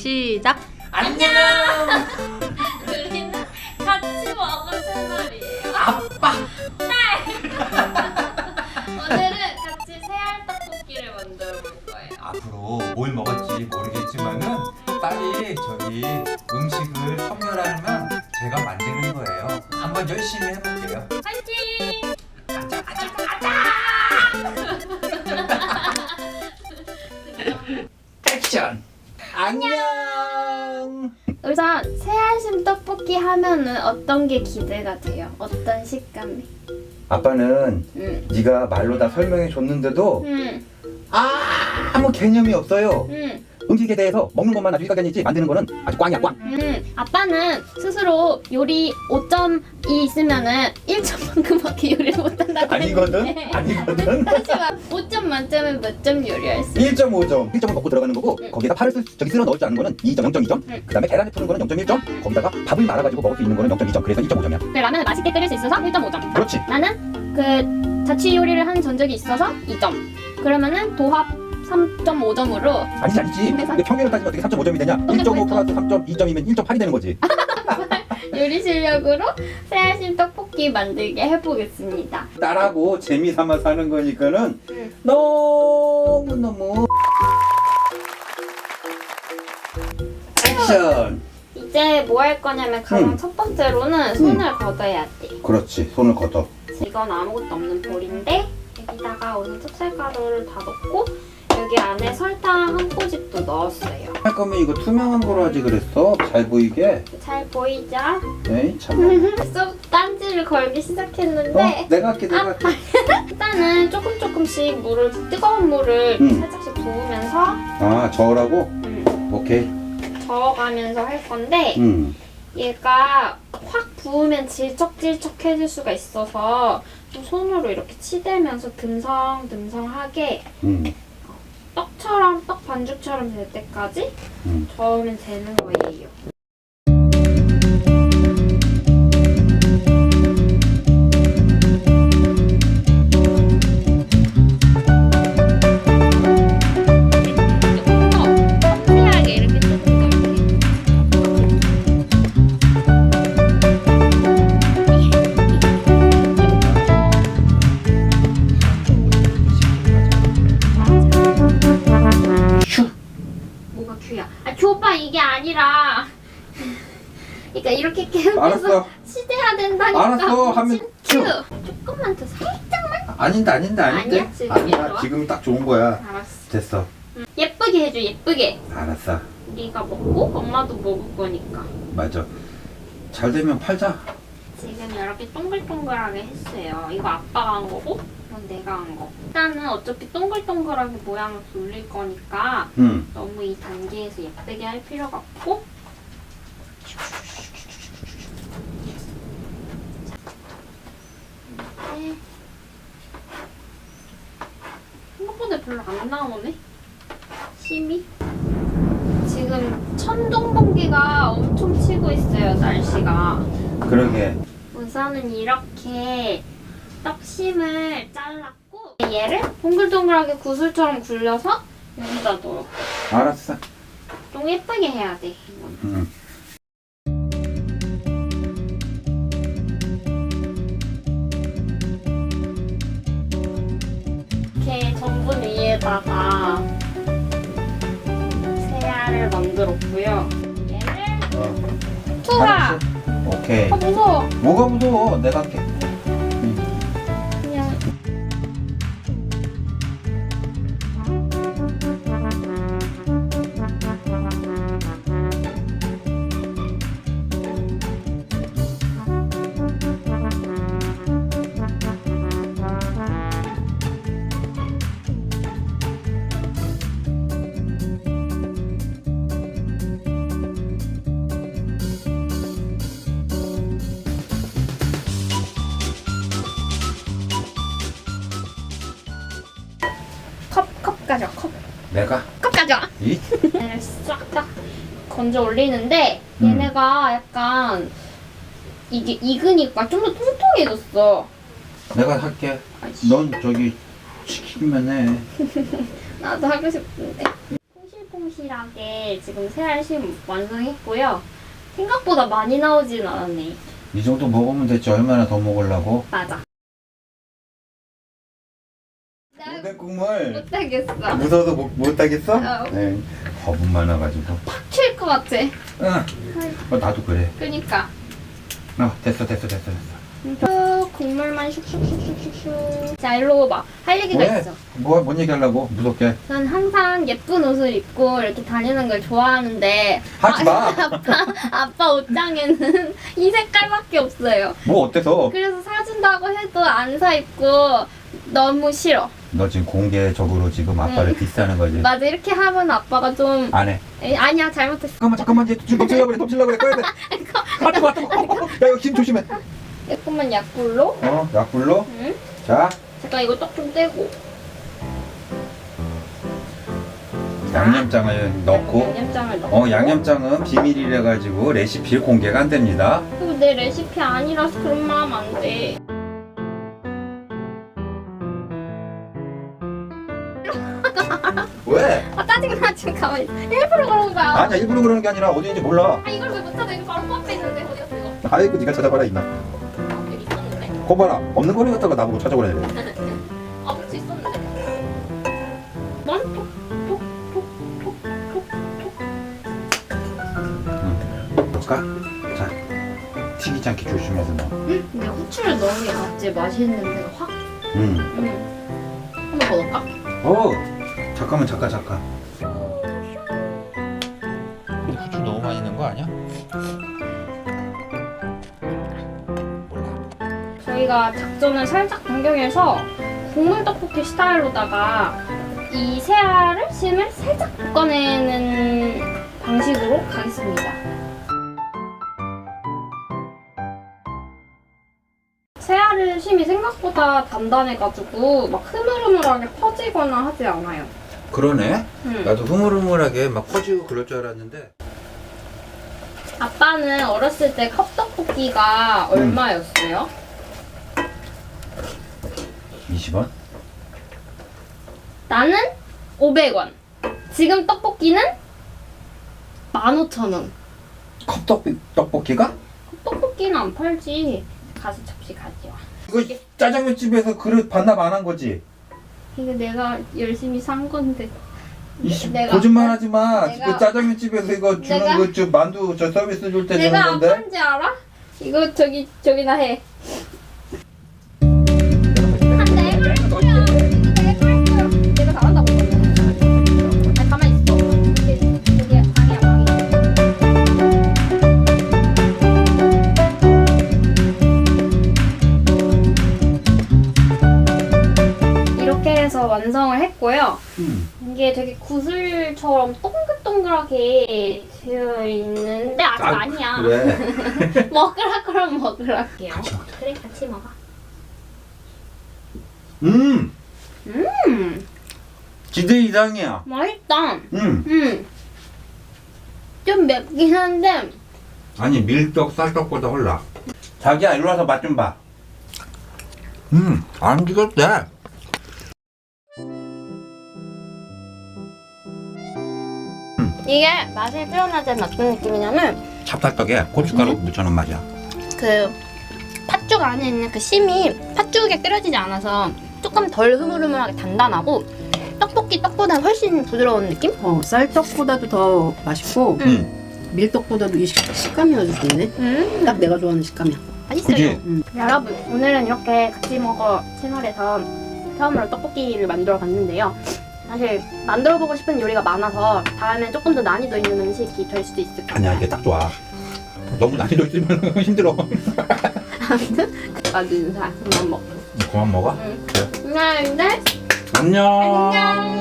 시작. 안녕. 우리는 같이 먹을 채널이에요. 아빠. 오늘은 같이 새알 떡볶이를 만들어 볼 거예요. 앞으로 뭘 먹을지 모르겠지만은 빨리 저희 음식을 섭렵하면 제가 만드는 거예요. 한번 열심히 해볼게요. 파이팅! 가자 가자 가자. 액션. 안녕. 우선 새알심 떡볶이 하면은 어떤 게 기대가 돼요? 어떤 식감이? 아빠는 응. 네가 말로 다 설명해 줬는데도 응. 아무 개념이 없어요. 응. 음식에 대해서 먹는 것만 아주 일가견이지 만드는 거는 아주 꽝이야 꽝. 음, 아빠는 스스로 요리 5점이 있으면은 1점만큼밖에 요리를 못한다고 아니거든? 했는데 아니거든? 다시 말 5점 만점에 몇 점 요리할 수 1.5점. 1점은 먹고 들어가는 거고 응. 거기에다 파를 쓸, 저기 쓸어 넣을 줄 아는 거는 2점, 0.2점. 응. 그다음에 계란을 푸는 거는 0.1점. 거기다가 밥을 말아 가지고 먹을 수 있는 거는 0.2점. 그래서 1.5점이야. 그 라면을 맛있게 끓일 수 있어서 1.5점 그렇지. 나는 그 자취 요리를 한 전적이 있어서 2점 그러면은 도합 3.5점으로 아니지 아니지. 근데 평균을 따지면 어떻게 3.5점이 되냐? 1.5 플러스 3.2점이면 1.8이 되는 거지. 요리 실력으로 새알심 떡볶이 만들게 해보겠습니다 딸하고 재미 삼아 사는 거니까는 응. 너무 너무 액션. 이제 뭐 할 거냐면 가장 응. 첫 번째로는 손을 걷어야 돼 그렇지. 손을 걷어. 이건 아무것도 없는 볼인데 여기다가 우선 찹쌀가루를 다 넣고 여기 안에 설탕 한 꼬집도 넣었어요. 할 거면 이거 투명한 거로 하지 그랬어. 잘 보이게. 잘 보이죠? 에이 참. 벌써 딴지를 걸기 시작했는데 어? 내가 할게 내가 할게. 일단은 조금 조금씩 물을 뜨거운 물을 응. 살짝씩 부으면서 아 저으라고? 음, 오케이. 저어가면서 할 건데 음. 얘가 확 부으면 질척질척해질 수가 있어서 좀 손으로 이렇게 치대면서 듬성듬성하게 음. 떡처럼 떡 반죽처럼 될 때까지 음. 저으면 되는 거예요. 이게 아니라. 그러니까 이렇게 계속해서 알았어. 치대야 된다니까. 알았어, 하면 큐. 큐. 조금만 더 살짝만. 아닌데 아닌데 아닌데. 아니야, 지금 좋아? 지금 딱 좋은 거야. 알았어. 됐어. 예쁘게 해줘 예쁘게. 알았어. 네가 먹고 엄마도 먹을 거니까. 맞아. 잘 되면 팔자. 지금 이렇게 동글동글하게 했어요. 이거 아빠가 한 거고, 이건 내가 한 거. 일단은 어차피 동글동글하게 모양을 돌릴 거니까 응. 너무 이 단계에서 예쁘게 할 필요가 없고. 네. 생각보다 별로 안 나오네. 심이. 지금 천둥 번개가 엄청 치고 있어요, 날씨가. 그러게. 우선은 이렇게 떡심을 잘랐고 얘를 동글동글하게 구슬처럼 굴려서 여기다 넣어. 알았어. 좀 예쁘게 해야 돼. 이건. 응. 이렇게 전분 위에다가 새알을 만들었고요. 얘를 어. 알았어. 오케이. 아 무서워. 뭐가 무서워? 내가 할게. 가져, 컵. 내가. 컵 가져. 이? 얘를 싹다 건져 올리는데 음. 얘네가 약간 이게 익으니까 좀 더 통통해졌어. 내가 할게. 아이씨. 넌 저기 시키면 해. 나도 하고 싶은데. 퐁실퐁실하게 지금 새알심 완성했고요. 생각보다 많이 나오진 않았네. 이 정도 먹으면 됐지 얼마나 더 먹으려고? 맞아. 국물 못하겠어. 무서워서 못, 못 하겠어? 어. 네 겁은 많아가지고 칠 것 같아. 응 어, 나도 그래 그니까. 어 됐어 됐어 됐어 됐어 쭉 국물만 슉슉슉슉슉슉. 자, 일로 와봐. 할 얘기가 왜? 있어. 뭐, 뭔 얘기 하려고 무섭게 난 항상 예쁜 옷을 입고 이렇게 다니는 걸 좋아하는데 하지 마 아빠, 아빠 옷장에는 이 색깔밖에 없어요. 뭐 어때서 그래서 사준다고 해도 안 사 입고 너무 싫어. 너 지금 공개적으로 지금 아빠를 응. 디스하는 거지 맞아, 이렇게 하면 아빠가 좀 안 해 에이, 아니야 잘못했어. 잠깐만 잠깐만 얘 지금 덮치려고 그래 덮치려고 그래 꺼야 돼 아, 뜨거 아, 뜨거 야 이거 김 조심해 조금만 약불로. 어 약불로 응? 자 잠깐 이거 떡 좀 떼고. 양념장을 넣고 양념장을 넣고. 어 양념장은 비밀이라 가지고 레시피 공개가 안 됩니다 그리고 내 레시피 아니라서 그런 마음 안 돼. 왜? 아 짜증나 지금 가만히 있어. 일부러 그런 거야. 아니야 일부러 그러는 게 아니라 어디인지 몰라 아 이걸 왜 못 찾아? 이거 바로 코앞에 있는데 어디 갔어 이거? 아이고 네가 찾아봐라 있나 아 여기 있었는데. 거 봐라 없는 거리 갖다가 나보고 찾아보래 아 붙여 있었는데. 넌 톡 톡 톡 톡 톡 톡 볼까? 자 튀기지 않게 조심해서 넣어 응? 근데 후추를 넣은 게 갑자기 맛있는 데가 확. 응. 응. 한번 더 넣을까? 어 잠깐만 잠깐 잠깐 후추 너무 많이 넣은 거 아니야? 저희가 작전을 살짝 변경해서 국물 떡볶이 스타일로다가 이 새알을 심을 살짝 볶아내는 방식으로 가겠습니다. 새알을 심이 생각보다 단단해가지고 막 흐물흐물하게 퍼지거나 하지 않아요. 그러네 음. 나도 흐물흐물하게 막 퍼지고 그럴 줄 알았는데 아빠는 어렸을 때 컵떡볶이가 얼마였어요? 20원? 나는 500원. 지금 떡볶이는 15,000원. 컵떡 떡볶이가? 떡볶이는 안 팔지. 가서 접시 가져와. 이거 짜장면 집에서 그릇 반납 안 한 거지? 이게 내가 열심히 산 건데. 이씨 내가 거짓말 하지 마. 내가- 그 짜장면 집에서 이거 주는 내가- 거저 만두 저 서비스 줄 때 주는 내가 안 건데. 판지 알아? 이거 저기 저기나 해. 완성을 했고요. 음. 이게 되게 구슬처럼 동글동글하게 되어 있는데 아직 아, 아, 니야 그래. 먹으라 그러면 먹으라게요. 같이 먹자. 그래 같이 먹어. 음. 음 기대 이상이야. 맛있다. 음. 음. 좀 맵긴 한데 아니 밀떡 쌀떡보다 홀라. 자기야 일로 와서 맛 좀 봐. 음. 안 죽었대. 이게 맛을 표현하자면 어떤 느낌이냐면 찹쌀떡에 고춧가루 묻혀놓은 맛이야. 그 팥죽 안에 있는 그 심이 팥죽에 끓여지지 않아서 조금 덜 흐물흐물하게 단단하고 떡볶이 떡보다 훨씬 부드러운 느낌? 어, 쌀떡보다도 더 맛있고 음. 밀떡보다도 이 식, 식감이 아주 좋네. 음 딱 내가 좋아하는 식감이야. 맛있어요. 그지? 여러분 오늘은 이렇게 같이 먹어 채널에서 처음으로 떡볶이를 만들어 봤는데요. 사실 만들어 보고 싶은 요리가 많아서 다음엔 조금 더 난이도 있는 음식이 될 수도 있을 것 아니야 같아요. 이게 딱 좋아. 너무 난이도 있으면 힘들어. 아주 인사 그만 먹고. 그만 먹어. 응. 안녕. 안녕. 안녕.